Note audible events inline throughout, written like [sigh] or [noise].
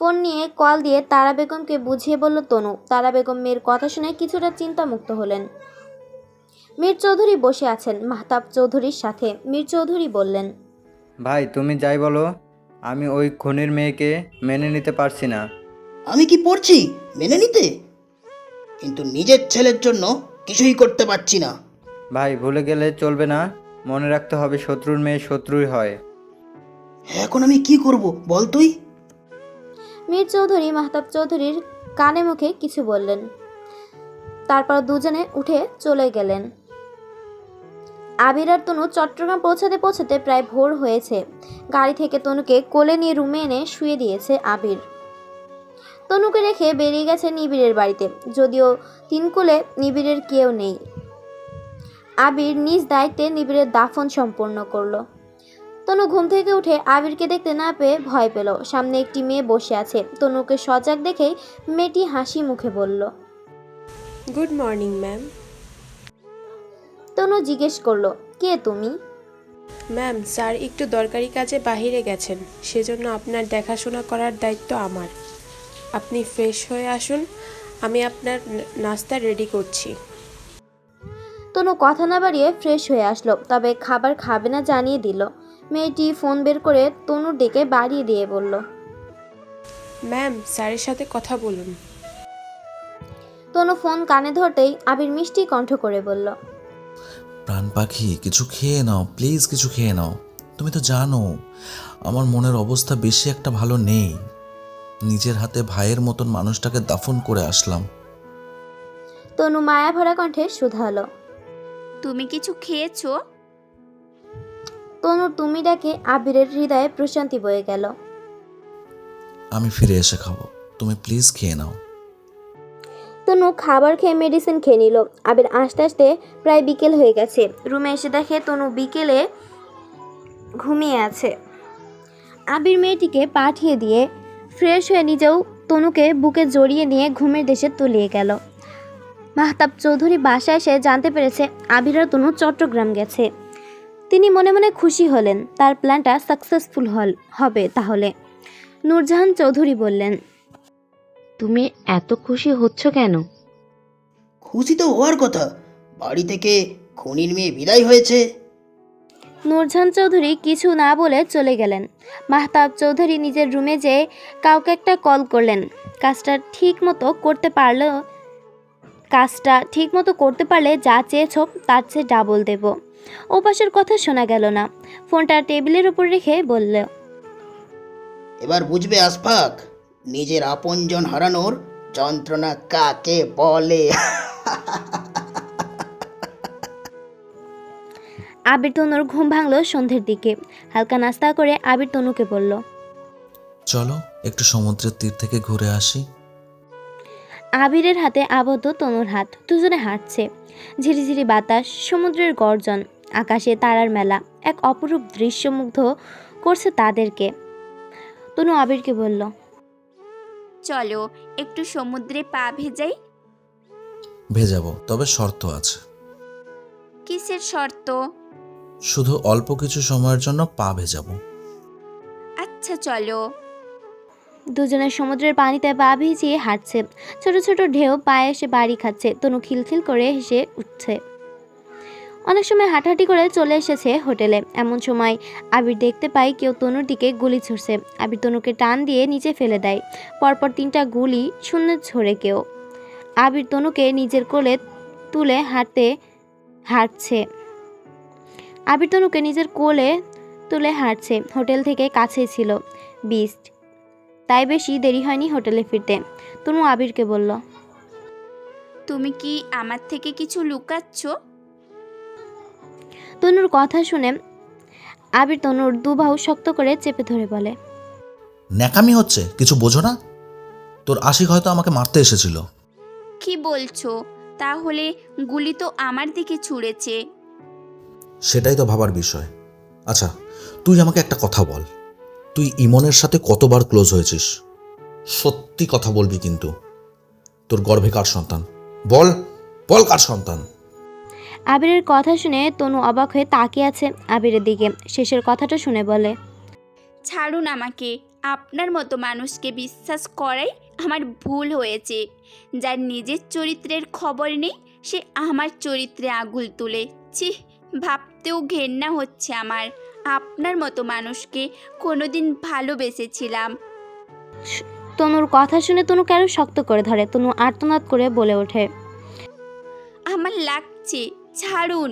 Phone নিয়ে call দিয়ে তারা বেগমকে বুঝিয়ে বলল তনু তারা বেগম মেয়ের কথা শুনে কিছুটা চিন্তামুক্ত হলেন। মীর চৌধুরী বসে আছেন। মাহতাব চৌধুরীর সাথে মীর চৌধুরী বললেন ভাই তুমি যাই বলো আমি ওই খনির মেয়েকে মেনে নিতে পারছি না। আমি কি পড়ছি? মেনে নিতে? কিন্তু নিজের ছেলের জন্য কিছুই করতে পারছি না। ভাই ভুলে গেলে চলবে না। মনে রাখতে হবে শত্রুর মেয়ে শত্রুই হয়। এখন আমি কি করব বল তুই? মীর চৌধুরী মাহতাব চৌধুরীর কানে মুখে কিছু বললেন। তারপর দুজনে উঠে চলে গেলেন। আবির আর তনু চট্টগ্রাম পৌঁছাতে পৌঁছাতে প্রায় ভোর হয়েছে। গাড়ি থেকে তনুকে কোলে নিয়ে রুমে এনে শুয়ে দিয়েছে আবির। তনুকে রেখে বেরিয়ে গেছে নিবিড়ের বাড়িতে যদিও তিন কোলে নিবিড়ের কেউ নেই। আবির নিজ দায়িত্বে নিবিড়ের দাফন সম্পন্ন করল। তনু ঘুম থেকে উঠে আবিরকে দেখতে না পেয়ে ভয় পেল। সামনে একটি মেয়ে বসে আছে। তনুকে সজাগ দেখেই মেয়েটি হাসি মুখে বলল গুড মর্নিং ম্যাম। তনু জিজ্ঞেস করল কে তুমি? ম্যাম স্যার একটু দরকারি কাজে বাইরে গেছেন। সেজন্য আপনার দেখাশোনা করার দায়িত্ব আমার। আপনি ফ্রেশ হয়ে আসুন। আমি আপনার নাস্তা রেডি করছি। তনু কথা না বাড়িয়ে ফ্রেশ হয়ে আসলো তবে খাবার খাবে না জানিয়ে দিল। মেয়েটি ফোন বের করে তনুর ডেকে বাড়িয়ে দিয়ে বলল ম্যাম স্যারের সাথে কথা বলুন। তনু ফোন কানে ধরতেই আবির মিষ্টি কণ্ঠ করে বলল প্রাণ পাখি কিছু খেয়ে নাও প্লিজ কিছু খেয়ে নাও। তুমি তো জানো আমার মনের অবস্থা বেশি একটা ভালো নেই। নিজের হাতে ভাইয়ের মতন মানুষটাকে দাফন করে আসলাম। তনু মায়া ভরা কণ্ঠে শুধালো। তুমি কিছু খেয়েছো? তনুর তুমি ডাকে আবিরের হৃদয়ে প্রশান্তি বয়ে গেল। আমি ফিরে এসে খাব। তুমি প্লিজ খেয়ে নাও। তনু খাবার খেয়ে মেডিসিন খেয়ে নিল। আবির আস্তে আস্তে প্রায় বিকেল হয়ে গেছে। রুমে এসে দেখে তনু বিকেলে ঘুমিয়ে আছে। আবির মেয়েটিকে পাঠিয়ে দিয়ে ফ্রেশ হয়ে নিজেও তনুকে বুকে জড়িয়ে নিয়ে ঘুমের দেশে তলিয়ে গেল। মাহতাব চৌধুরী বাসায় এসে জানতে পেরেছে আবির তনু চট্টগ্রাম গেছে। তিনি মনে মনে খুশি হলেন তার প্ল্যানটা সাকসেসফুল হল হবে তাহলে। নূরজাহান চৌধুরী বললেন তুমি এত খুশি হচ্ছ কেন? খুশি তো হওয়ার কথা বাড়ি থেকে খনির মেয়ে বিদায় হয়েছে। নূরজাহান চৌধুরী কিছু না বলে চলে গেলেন। মাহতাব চৌধুরী নিজের রুমে যেয়ে কাউকে একটা কল করলেন। কাজটা ঠিক মতো করতে পারল কাজটা ঠিক মতো করতে পারলে যা চেয়েছ তার চেয়ে ডাবল দেব। ওপাশের কথা শোনা গেল না। ফোনটা টেবিলের উপর রেখে বলল এবার বুঝবে আসফাক নিজের আপনজন হারানোর যন্ত্রণা কাকে বলে? [laughs] আবির তনুর ঘুম ভাঙলো সন্ধ্যের দিকে। হালকা নাস্তা করে আবির তনুকে বলল চলো একটু সমুদ্রের তীর থেকে ঘুরে আসি। আবিরের হাতে আবদ্ধ তনুর হাত। দুজনে হাঁটছে। ঝিরিঝিরি বাতাস সমুদ্রের গর্জন আকাশে তারার মেলা এক অপরূপ দৃশ্যমুগ্ধ করছে তাদেরকে। তনু আবিরকে বলল চলো একটু সমুদ্রে পা ভেজাই। ভেজাবো তবে শর্ত আছে। কিসের শর্ত? শুধু অল্প কিছু সময়ের জন্য পা ভেজাবো। আচ্ছা চলো। দুজনে সমুদ্রের পানিতে পা ভিজিয়ে হাঁটছে। ছোট ছোট ঢেউ পায়ে এসে বাড়ি খাচ্ছে। তনু খিলখিল করে হেসে উঠছে। অনেক সময় হাঁটাহাঁটি করে চলে এসেছে হোটেলে। এমন সময় আবির দেখতে পাই কেউ তনুর দিকে গুলি ছুড়ছে। আবির তনুকে টান দিয়ে নিচে ফেলে দেয়। পরপর তিনটা গুলি শূন্য ছড়ে কেউ। আবির তনুকে নিজের কোলে তুলে হাঁটতে হাঁটছে। আবির তনুকে নিজের কোলে তুলে হাঁটছে। হোটেল থেকে কাছেই ছিল। বিস্ট তাই বেশি দেরি হয়নি হোটেলে ফিরতে। তনু আবিরকে বলল তুমি কি আমার থেকে কিছু লুকাচ্ছ? তনুর কথা শুনে আবির তনুর দু দুবাহু শক্ত করে চেপে ধরে বলে ন্যাকামি হচ্ছে কিছু বোঝো না? তোর আশিক হয়তো আমাকে মারতে এসেছিল। কি বলছো? তাহলে গুলি তো আমার দিকে ছুঁড়েছে। সেটাই তো ভাবার বিষয়। আচ্ছা তুই আমাকে একটা কথা বল। তুই ইমনের সাথে কতবার ক্লোজ হয়েছিস? সত্যি কথা বলবি কিন্তু। তোর গর্ভে কার সন্তান? বল বল কার সন্তান? আবিরের কথা শুনে তনু অবাক হয়ে তাকিয়ে আছে আবিরের দিকে। শেষের কথাটা শুনে বলে ছাড়ুন আমাকে। আপনার মতো মানুষকে বিশ্বাস করাই আমার ভুল হয়েছে। যার নিজের চরিত্রের খবর নেই সে আমার চরিত্রে আগুল তুলে। ছি ভাবতেও ঘেন্না হচ্ছে আমার। আপনার মতো মানুষকে কোনোদিন ভালোবেসেছিলাম। তনুর কথা শুনে তনু কেন শক্ত করে ধরে? তনু আর্তনাদ করে বলে ওঠে। আমার লাগছে ছাড়ুন।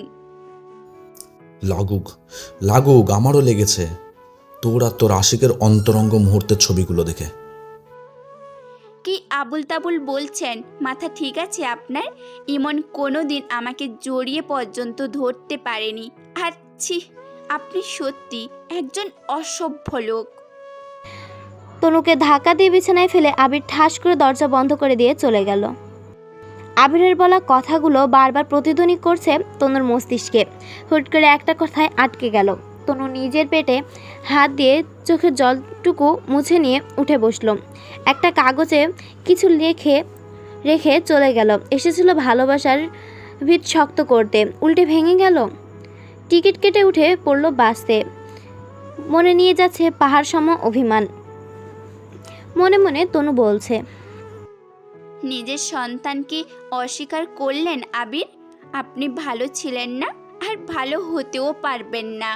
লাগুক লাগুক আমারও লেগেছে। তোর আর তোর আশিকের অন্তরঙ্গ মুহূর্তের ছবিগুলো দেখে। কি আবুল তাবুল বলছেন? মাথা ঠিক আছে আপনার? ইমন কোনো দিন আমাকে জড়িয়ে পর্যন্ত ধরতে পারেনি। আর ছি আপনি সত্যি একজন অসভ্য লোক। তনুকে ধাক্কা দিয়ে বিছানায় ফেলে আবির ঠাস করে দরজা বন্ধ করে দিয়ে চলে গেল। আবিরের বলা কথাগুলো বারবার প্রতিধ্বনি করছে তনুর মস্তিষ্কে। হুট করে একটা কথায় আটকে গেল। তনু নিজের পেটে হাত দিয়ে চোখের জলটুকু মুছে নিয়ে উঠে বসল। একটা কাগজে কিছু লেখে, রেখে চলে গেল। এসেছিল ভালোবাসার ভিত শক্ত করতে। উল্টে ভেঙে গেল? টিকিট কেটে উঠে পড়ল বাসে। মনে নিয়ে যাচ্ছে পাহাড় সম অভিমান। মনে মনে তনু বলছে নিজের সন্তানকে অস্বীকার করলেন আবির? আপনি ভালো ছিলেন না আর ভালো হতেও পারবেন না।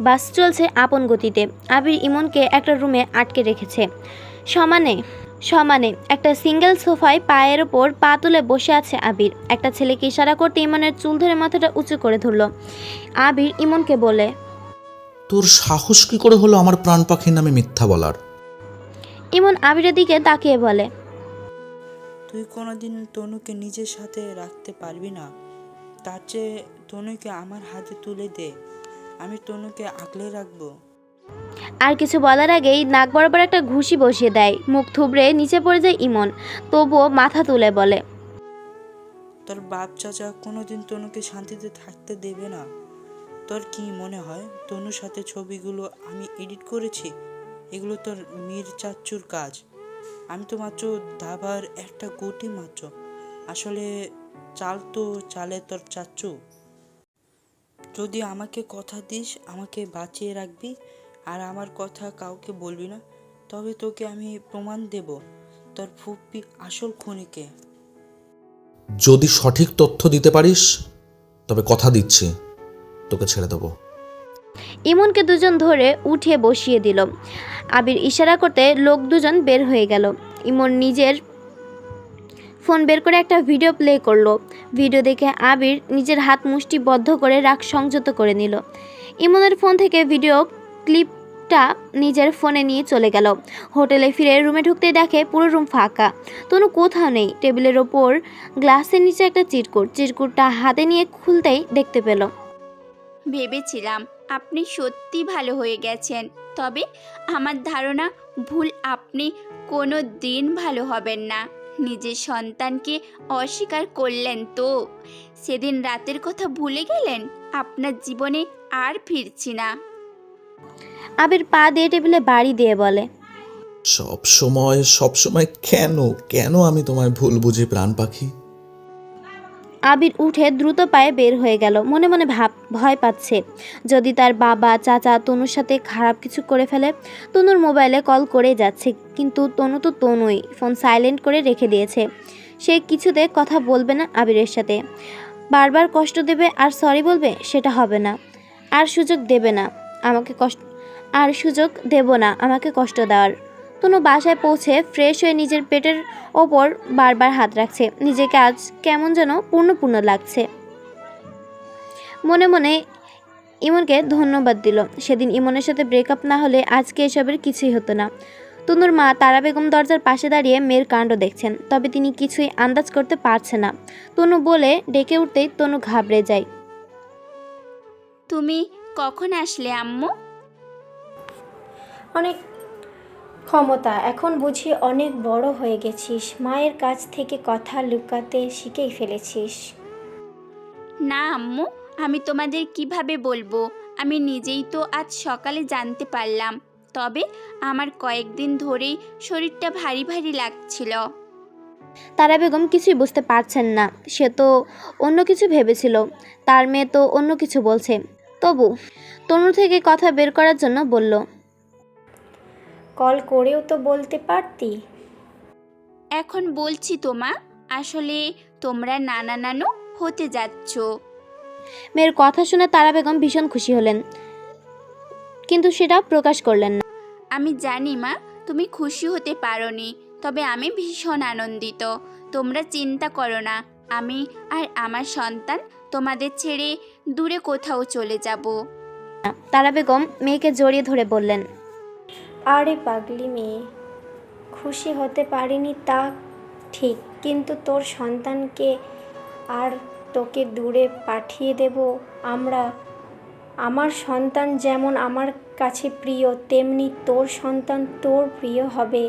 বাস চলছে আপন গতিতে। আবির ইমনকে একটা রুমে আটকে রেখেছে। সমানে সমানে একটা সিঙ্গেল সোফায় পায়ের ওপর পা তুলে বসে আছে আবির। একটা ছেলেকে ইশারা করতে ইমনের চুল ধরে মাথাটা উঁচু করে ধরলো। আবির ইমনকে বলে তোর সাহস কি করে হলো আমার প্রাণ পাখির নামে মিথ্যা বলার? ইমন আবিরের দিকে তাকিয়ে বলে তুই কোনোদিন তনুকে নিজের সাথে রাখতে পারবি না। তার চেয়ে তনুকে আমার হাতে তুলে দে। আমি তনুকে আগলে রাখব। আর কিছু বলার আগেই নাক বরাবর একটা ঘুষি বসিয়ে দেয়। মুখ থুবড়ে নিচে পড়ে যায় ইমন। তবুও মাথা তুলে বলে, তোর বাপ চাচা কোনোদিন তনুকে শান্তিতে থাকতে দেবে না। তোর কি মনে হয় তনুর সাথে ছবিগুলো আমি এডিট করেছি? এগুলো তোর মীর চাচ্চুর কাজ। আমি তো মাত্র দাবার একটা গুটি মাত্র। আসলে চাল তো চালে তোর চাচ্চু যদি আমাকে কথা দিস, আমাকে বাঁচিয়ে রাখবি আর আমার কথা কাউকে বলবি না তবে তোকে আমি প্রমাণ দেব তোর ফুপ্পি আসল খুনিকে। যদি সঠিক তথ্য দিতে পারিস তবে কথা দিচ্ছি তোকে ছেড়ে দেবো। ইমনকে দুজন ধরে উঠিয়ে বসিয়ে দিল। আবির ইশারা করতে লোক দুজন বের হয়ে গেল। ইমন নিজের ফোন বের করে একটা ভিডিও প্লে করল। ভিডিও দেখে আবির নিজের হাত মুষ্টি বদ্ধ করে রাগ সংযত করে নিল। ইমনের ফোন থেকে ভিডিও ক্লিপটা নিজের ফোনে নিয়ে চলে গেল। হোটেলে ফিরে রুমে ঢুকতেই দেখে পুরো রুম ফাঁকা। তনু কোথাও নেই। টেবিলের ওপর গ্লাসের নিচে একটা চিরকুট। চিরকুটটা হাতে নিয়ে খুলতেই দেখতে পেল। ভেবেছিলাম আপনি সত্যি ভালো হয়ে গেছেন, তবে আমার ধারণা ভুল আপনি কোনো দিন ভালো হবেন না। নিজের সন্তানকে অস্বীকার করলেন তো। সেদিন রাতের কথা ভুলে গেলেন, আপনার জীবনে আর ফিরছি না। আবির পা দিয়ে টেবিলে বাড়ি দিয়ে বলে সব সময় সব সময় কেন কেন আমি তোমায় ভুল বুঝি প্রাণ পাখি? আবির উঠে দ্রুত পায়ে বের হয়ে গেল। মনে মনে ভাব ভয় পাচ্ছে। যদি তার বাবা চাচা তনুর সাথে খারাপ কিছু করে ফেলে তনুর মোবাইলে কল করে যাচ্ছে কিন্তু তনু তো তনুই ফোন সাইলেন্ট করে রেখে দিয়েছে। সে কিছুতে কথা বলবে না আবিরের সাথে। বারবার কষ্ট দেবে আর সরি বলবে সেটা হবে না। আর সুযোগ দেবে না। আমাকে কষ্ট, আর সুযোগ দেব না, আমাকে কষ্ট দেওয়ার। তনু বাসায় পৌঁছে ফ্রেশ হয়ে নিজের পেটের ওপর বারবার হাত রাখছে। নিজেকে আজ কেমন যেন পূর্ণ পূর্ণ লাগছে। মনে মনে ইমনকে ধন্যবাদ দিল। সেদিন ইমনের সাথে ব্রেকআপ না হলে আজকে এসবের কিছুই হতো না। তনুর মা তারা বেগম দরজার পাশে দাঁড়িয়ে মেয়ের কাণ্ড দেখছেন, তবে তিনি কিছুই আন্দাজ করতে পারছে না। তনু বলে, ডেকে উঠতেই তনু ঘাবড়ে যায়। তুমি কখন আসলে আম্মু? অনেক ক্ষমতা। এখন বুঝি অনেক বড় হয়ে গেছিস। মায়ের কাছ থেকে কথা লুকাতে শিখেই ফেলেছিস। না আম্মু আমি তোমাদের কীভাবে বলব? আমি নিজেই তো আজ সকালে জানতে পারলাম। তবে আমার কয়েকদিন ধরেই শরীরটা ভারী ভারী লাগছিল। তারা বেগম কিছুই বুঝতে পারছেন না। সে তো অন্য কিছু ভেবেছিল। তার মেয়ে তো অন্য কিছু বলছে। তবু তনু থেকে কথা বের করার জন্য বলল কল করেও তো বলতে পারতি? এখন বলছি তোমা আসলে তোমরা নানা নানু হতে যাচ্ছ। মেয়ের কথা শুনে তারা বেগম ভীষণ খুশি হলেন কিন্তু সেটা প্রকাশ করলেন না। আমি জানি মা তুমি খুশি হতে পারোনি তবে আমি ভীষণ আনন্দিত। তোমরা চিন্তা করো না আমি আর আমার সন্তান তোমাদের ছেড়ে দূরে কোথাও চলে যাব। তারা বেগম মেয়েকে জড়িয়ে ধরে বললেন আরে পাগলি মেয়ে খুশি হতে পারিনি তা ঠিক কিন্তু তোর সন্তানকে আর তোকে দূরে পাঠিয়ে দেব আমরা। আমার সন্তান যেমন আমার কাছে প্রিয় তেমনি তোর সন্তান তোর প্রিয় হবে।